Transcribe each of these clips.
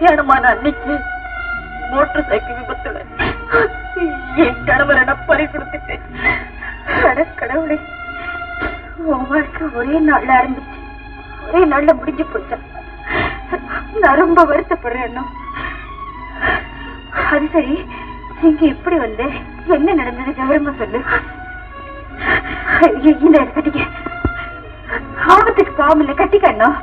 கல்யாணமான அன்னைக்கு motor cycle விபத்துல என் கணவரை நான் பறி கொடுத்துட்டேன். கடவுளே உன் வாழ்க்கை ஒரே நாள்ல ஆரம்பிச்சு ஒரே நாள்ல முடிஞ்சு போச்சா. நான் ரொம்ப வருத்தப்படுறேன் அது சரி இங்க எப்படி வந்து என்ன நடந்தது? விவரமா சொல்லு. இந்த இதை ஆபத்துக்கு பாவம் இல்லை கட்டிக்கணும்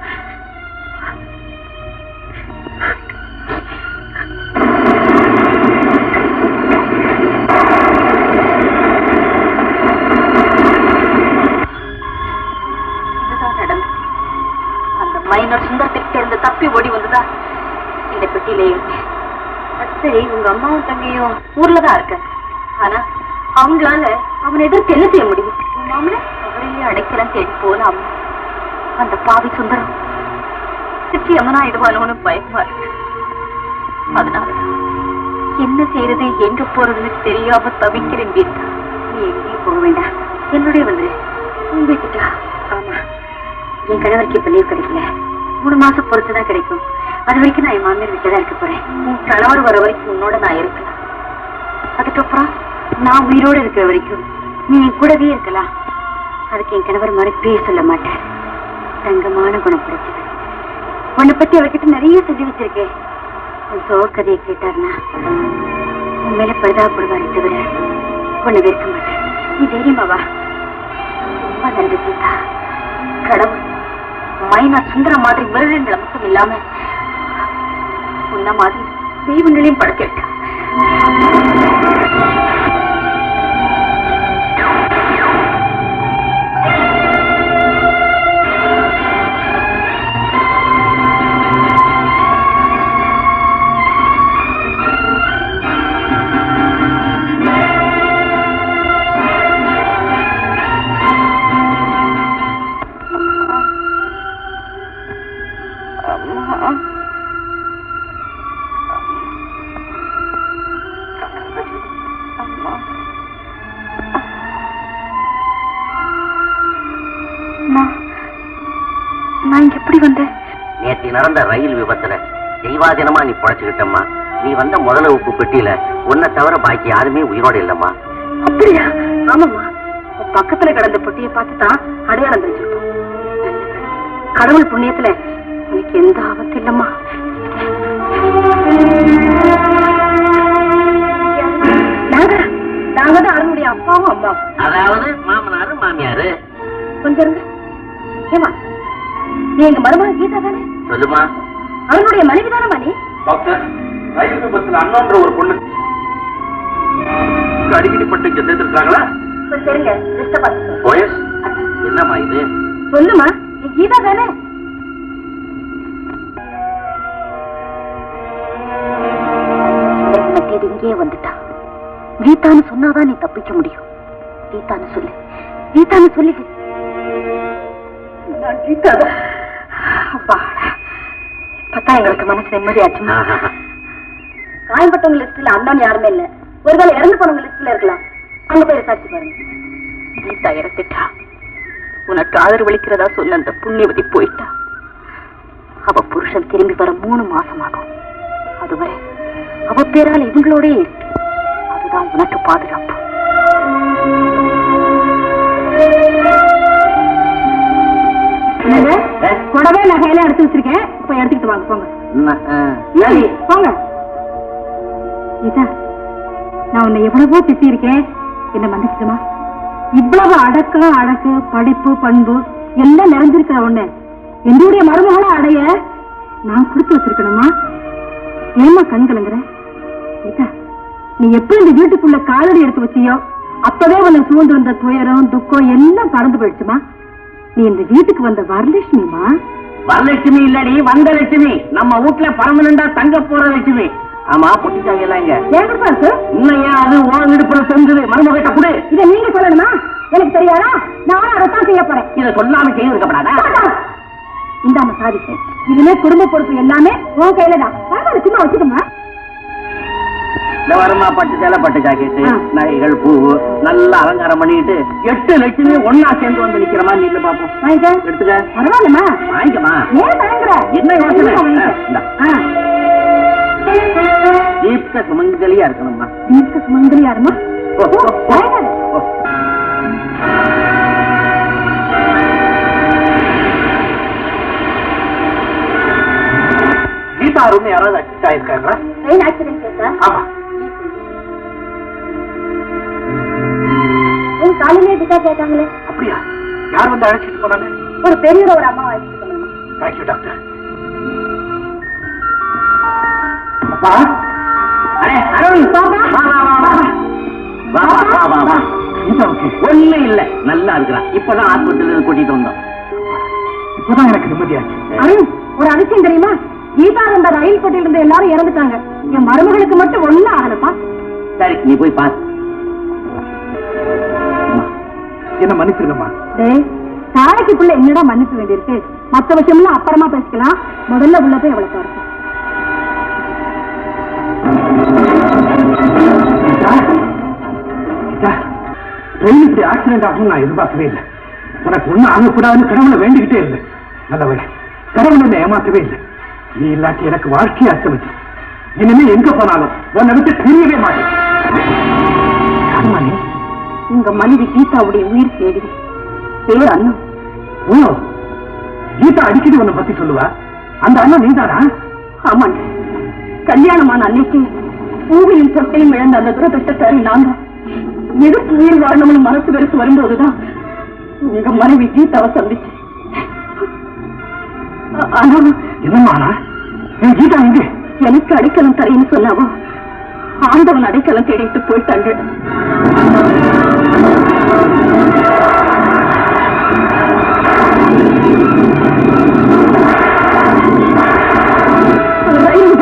இந்த சரி உங்க அம்மாவும் தங்கையும் ஊர்ல தான் இருக்க ஆனா அவங்களால அவனை எதிர்த்து என்ன செய்ய முடியும்? உன் மாமன அவரையே அடைக்கலாம் தேடி போல அந்த பாவி சுந்தரம். சிற்றி அம்மனா இடுவானோன்னு பயமா இருக்கு. அதனால என்ன செய்யறது எங்க போறதுன்னு தெரியாம தவிக்கிறேன் கீதா நீ எங்கேயும் போக வேண்டாம். என்னுடைய வந்து உன் வீட்டுக்கா? ஆமா. என் கணவருக்கு இப்ப லீவ் கிடைக்கல. மூணு மாசம் பொறுத்துதான் கிடைக்கும். அது வரைக்கும் நான் என் மாமியார் வீட்டில் தான் இருக்க போறேன். உன் கணவர் வர வரைக்கும் உன்னோட நான் இருக்கலாம் அதுக்கப்புறம் நான் உயிரோட இருக்கிற வரைக்கும் நீ என் கூடவே இருக்கலாம் அதுக்கு என் கணவர் மறுப்பே சொல்ல மாட்டேன் தங்கமான குணம் பிடிச்சது உன்னை பத்தி அவர்கிட்ட நிறைய சொல்லி வச்சிருக்கேன். உன் சோக கேட்டார்னா உன் மேல பரிதாபப்படுவாரே தவிர உன்னை வெறுக்க மாட்டேன் நீ தைரியமா வா. ரொம்ப நன்றி சீதா கடவுள் மைனா சுந்தர மாதிரி மிருகங்களை மட்டும் இல்லாம உன்ன மாதிரி தெய்வங்களையும் படைச்சிருக்கா நேற்று நடந்த ரயில் விபத்துல தெய்வாதீனமா நீ பொழைச்சுக்கிட்டம்மா. நீ வந்த முதல உப்பு பெட்டியில உன்னை தவிர பாக்கி யாருமே உயிரோட இல்லம்மா. அப்படியா? ஆமாம்மா. பக்கத்துல கிடந்த பொட்டியை பார்த்து தான் அடையாளம் தெரிஞ்சுக்கிட்டோம் கடவுள் புண்ணியத்துல உனக்கு எந்த ஆபத்து இல்லம்மா. நாங்க நாங்க தான் அருணுடைய அப்பாவும் அம்மாவும். அதாவது மாமனாரு மாமியாரு? கொஞ்சம் இருங்க. ஏமா நீ எங்க மருமகன் கீதா தானே சொல்லுமா? அவனுடைய மனைவி தானே டாக்டர் ரயில் விபத்துல அண்ணான்ற ஒரு பொண்ணு. அடிக்கடி பட்டு இங்க சேர்த்திருக்காங்களா போயஸ் என்னம்மா இது? சொல்லுமா நீ கீதா தானே? தேடி இங்கே வந்துட்டா. கீதான்னு சொன்னாதான் நீ தப்பிக்க முடியும். கீதான்னு சொல்லு. கீதான்னு சொல்லிடு நான் கீதா இப்பதான் எங்களுக்கு மனசு நிம்மதியாச்சுமா? ஆஹா. காயம்பட்டவங்க லிஸ்ட்ல அண்ணன் யாருமே இல்ல. ஒருவேளை இறந்து போனவங்க லிஸ்ட்ல இருக்கலாம். அங்க போய் விசாரிச்சு பாருங்க. கீதா இறந்துட்டா. உனக்கு ஆதரவளிக்கிறதா சொன்ன அந்த புண்ணியவதி போயிட்டா. அவ புருஷன் திரும்பி வர மூணு மாசம் ஆகும். அதுவரை அவ பேரால் இவங்களோடே இருக்கு. அதுதான் உனக்கு பாதுகாப்பு. போங்க என்ன, போங்க. கீதா நான் உன்னை எவ்வளவோ திட்டி இருக்கேன் என்ன மன்னிச்சிடுமா? இவ்வளவு அடக்கம் அடக்கு படிப்பு பண்பு எல்லாம் நிறைஞ்சிருக்கிற உன்னை. என்னுடைய மருமகளை அடைய நான் கொடுத்து வச்சிருக்கணுமா? ஏமா கண் கலங்குற? கீதா நீ எப்ப இந்த வீட்டுக்குள்ள காலடி எடுத்து வச்சியோ அப்பவே உன்னை சூழ்ந்து வந்த துயரம் துக்கம் எல்லாம் பறந்து போயிடுச்சுமா? நீ இந்த வீட்டுக்கு வந்த வரலட்சுமிமா வரலட்சுமி இல்லடி வந்த லட்சுமி. நம்ம வீட்டுல பர்மனண்டா தங்க போற லட்சுமி. ஆமா பொட்டிச்சாங்க ஏங்கப்பா இருக்கு? இன்னையா அது ஓ இடுப்புல செஞ்சது மருமகிட்ட கொடு. இதை நீங்க சொல்லணுமா? எனக்கு தெரியாதா? நானும் அதைத்தான் செய்ய போறேன். இத சொல்லாம செய்து இருக்கப்படாதா இந்தாம சாதிச்சேன் இனிமே குடும்ப பொறுப்பு எல்லாமே உன் கையில தான். சும்மா வச்சுக்கோமா இந்த வருமா பட்டு சேலை பட்டு ஜாக்கெட்டு. நகைகள் பூ நல்லா அலங்காரம் பண்ணிட்டு எட்டு லட்சுமி ஒன்னா சேர்ந்து வந்து நிக்கிற மாதிரி நில்லு பாப்போம். எடுத்துக்க. பரவாயில்லம்மா. வாங்கிக்கமா என்ன யோசனை? தீப்த சுமங்கலியா இருக்கணும்மா தீர்க்க சுமங்கலி யாருமா ஓ, ஓ, ஓ. ஓ. கீதா அருண் யாராவது சார் ஆமா. உங்க காலையிலே டிக்கா கேட்டாங்களே. அப்படியா? யார் வந்து அழைச்சிட்டு போனாங்க? ஒரு பெரியவர் ஒரு அம்மா அழைச்சிட்டு போனாங்க. தேங்க்யூ டாக்டர் அப்பா? அடே, அருண்! பாப்பா. வா, வா, வா, வா. வா, வா, வா, ஒண்ணு இல்ல. நல்லா இருக்கிறான் இப்பதான் இருந்து கூட்டிட்டு வந்தோம். இப்பதான் எனக்கு நிம்மதியாச்சு. அருண் ஒரு அதிசயம் தெரியுமா? கீதா அந்த ரயில் பெட்டியில இருந்து எல்லாரும் இறந்துட்டாங்க. என் மருமகளுக்கு மட்டும் ஒண்ணும் ஆகலப்பா. சரி நீ போய் பாரு. என்ன மன்னிச்சிருங்கம்மா. நாளைக்குள்ள என்னடா மன்னிக்க வேண்டியிருக்கு? மத்த விஷயம்லாம் அப்புறமா பேசிக்கலாம். முதல்ல உள்ள போய் எவ்வளவு பாருங்க ட்ரெயின் இப்படி ஆக்சிடென்ட் ஆகும் நான் எதிர்பார்க்கவே இல்லை. உனக்கு ஒண்ணும் ஆகக்கூடாதுன்னு கடவுளை வேண்டிக்கிட்டே இருந்தேன் நல்லவழி கடவுள் என்னை ஏமாற்றவே இல்லை. நீ இல்லாட்டி எனக்கு வாழ்க்கையை அர்த்தமிச்சு இனிமே எங்க போனாலும் உன்னை விட்டு பிரியவே மாட்டேன்? உங்க மனைவி கீதாவுடைய உயிர் சேவி பேர் அண்ணன் ஓ கீதா அடிக்கடி உன்னை பத்தி சொல்லுவா? அந்த அண்ணன் நீதானா? ஆமாங்க கல்யாணமான அன்னைக்கு பூவையும் பொட்டையும் இழந்த அந்த துரதிருஷ்டக்காரி நாங்க எதுக்கு உயிர் வாழணும்னு மனசு வெறுத்து வரும்போதுதான் உங்க மனைவி கீதாவை சந்திச்சு ஆனா? என் கீதா எங்கே எனக்கு அடைக்கலம் தரேன்னு சொன்னாவோ? ஆண்டவன் அடைக்கலம் தேடிட்டு போயிட்டாங்க. ரயில்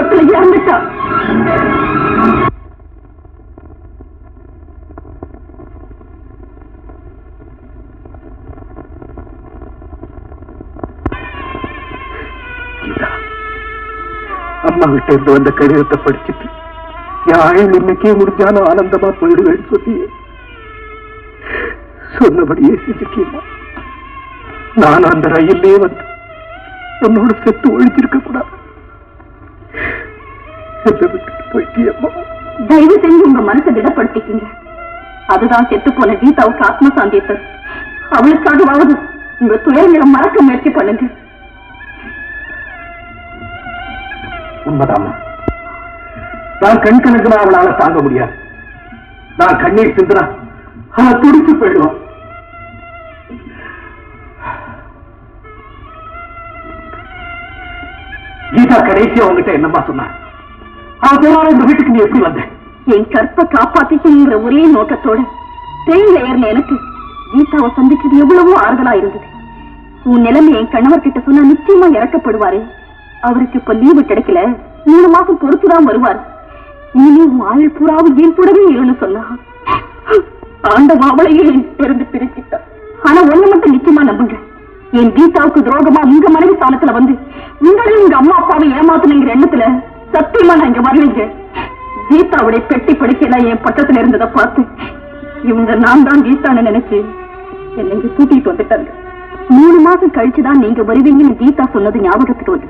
அம்மா கிட்ட இருந்து வந்த கடிதத்தை படிச்சுட்டு யாழில் இன்னைக்கே முடிஞ்சாலும் ஆனந்தமா போயிடுவேன்னு சொல்லியே. சொன்னபடியே செஞ்சுட்டீமா நான் அந்த ரயிலே வந்து உன்னோட செத்து ஒழிச்சிருக்க கூடாது போயிட்டியம்மா. தயவு செஞ்சு உங்க மனசை திடப்படுத்திக்கீங்க. அதுதான் செத்து போன கீதாவுக்கு ஆத்ம சாந்தியை தரும் அவளுக்காகவாவது உங்க துயரங்களை மறக்க முயற்சி பண்ணுங்க. உண்மைதாம்மா. நான் கண் கணக்குனா அவளால தாங்க முடியாது. நான் கண்ணீர் சிந்துனா அவ துடிச்சு போயிடுவான். கீதா கடைசியா உங்ககிட்ட என்னம்மா சொன்னா? அவ இந்த வீட்டுக்கு நீ எப்படி வந்த? என் கற்பை காப்பாத்திக்கிற ஒரே நோக்கத்தோட ட்ரெயின்ல ஏறின எனக்கு கீதாவை சந்திச்சது எவ்வளவோ ஆறுதலா இருந்தது. உன் நிலைமை என் கணவர் கிட்ட சொன்னா நிச்சயமா இறக்கப்படுவாரு. அவருக்கு இப்ப லீவு கிடைக்கல. மூணு மாசம் பொறுத்துதான் வருவார். இனிமே உன் ஆயுள் பூராவும் என் கூடவே இருன்னு சொன்னா ஆண்டவன் என் இருந்து பிரிச்சுட்டான். ஆனா ஒண்ணு மட்டும் நிச்சயமா நம்புங்க. என் கீதாவுக்கு துரோகமா உங்க மனைவி ஸ்தானத்துல வந்து உங்களையும் உங்க அம்மா அப்பாவை ஏமாத்தணுங்கிற எண்ணத்துல சத்தியமா நான் இங்க வருவீங்க கீதாவுடைய பெட்டி படுக்கையெல்லாம் என் பக்கத்துல இருந்ததை பார்த்து இவங்க நான் தான் கீதான்னு நினைச்சு என்னை இங்க கூட்டிட்டு வந்துட்டாங்க. மூணு மாசம் கழிச்சுதான் நீங்க வருவீங்கன்னு கீதா சொன்னது ஞாபகத்துக்கு வந்து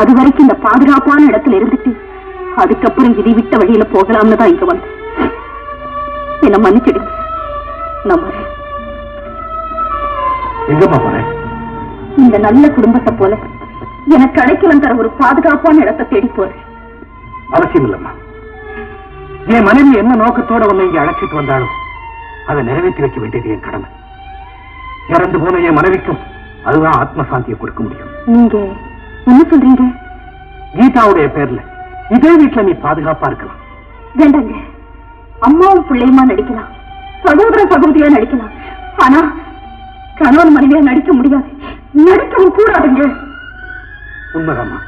அது வரைக்கும் இந்த பாதுகாப்பான இடத்துல இருந்துட்டு அதுக்கப்புறம் இதை விட்ட வழியில போகலாம்னு தான் இங்க வந்தேன். என்ன மன்னிச்சிடுங்க. நான் வரேன். எங்கம்மா போறேன் இந்த நல்ல குடும்பத்தை போல எனக்கு அடைக்கலம் தர ஒரு பாதுகாப்பான இடத்தை தேடி போறேன். அவசியம் இல்லம்மா. என் மனைவி என்ன நோக்கத்தோட உன்னை இங்க அழைச்சிட்டு வந்தாலும் அதை நிறைவேற்றி வைக்க வேண்டியது என் கடமை. இறந்து போன என் மனைவிக்கும் அதுதான் ஆத்ம சாந்தியை கொடுக்க முடியும். நீங்க என்ன சொல்றீங்க? கீதாவுடைய பேர்ல இதே வீட்டுல நீ பாதுகாப்பா இருக்கலாம். வேண்டாங்க. அம்மாவும் பிள்ளையுமா நடிக்கலாம். சகோதர சகோதரியா நடிக்கலாம். ஆனா கணவன் மனைவியா நடிக்க முடியாது. நடிக்கவும் கூடாதுங்க. உண்மைதாம்மா.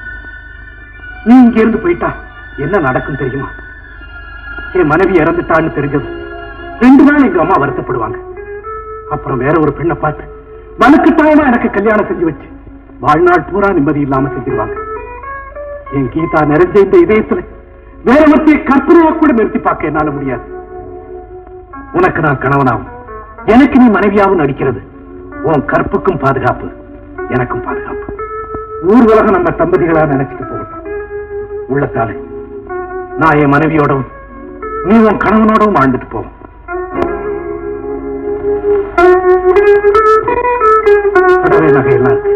நீ இங்க இருந்து போயிட்டா என்ன நடக்கும் தெரியுமா? என் மனைவி இறந்துட்டான்னு தெரிஞ்சது ரெண்டு நாள் எங்க அம்மா வருத்தப்படுவாங்க. அப்புறம் வேற ஒரு பெண்ணை பார்த்து வழக்குத்தாயமா எனக்கு கல்யாணம் செஞ்சு வச்சு வாழ்நாள் பூரா நிம்மதி இல்லாம செஞ்சிருவாங்க. என் கீதா நிறைஞ்ச இந்த இதயத்துல வேற ஒருத்தைய கற்பனையா கூட நிறுத்தி பார்க்க என்னால முடியாது. உனக்கு நான் கணவனாகும். எனக்கு நீ மனைவியாவும் நடிக்கிறது. உன் கற்புக்கும் பாதுகாப்பு எனக்கும் பாதுகாப்பு. ஊர் உலகம் நம்ம தம்பதிகளா நினைச்சிட்டு போகட்டும். உள்ளத்தாலே நான் என் மனைவியோடவும் நீ உன் கணவனோடவும் வாழ்ந்துட்டு போவோம். நகையெல்லாம் இருக்கு.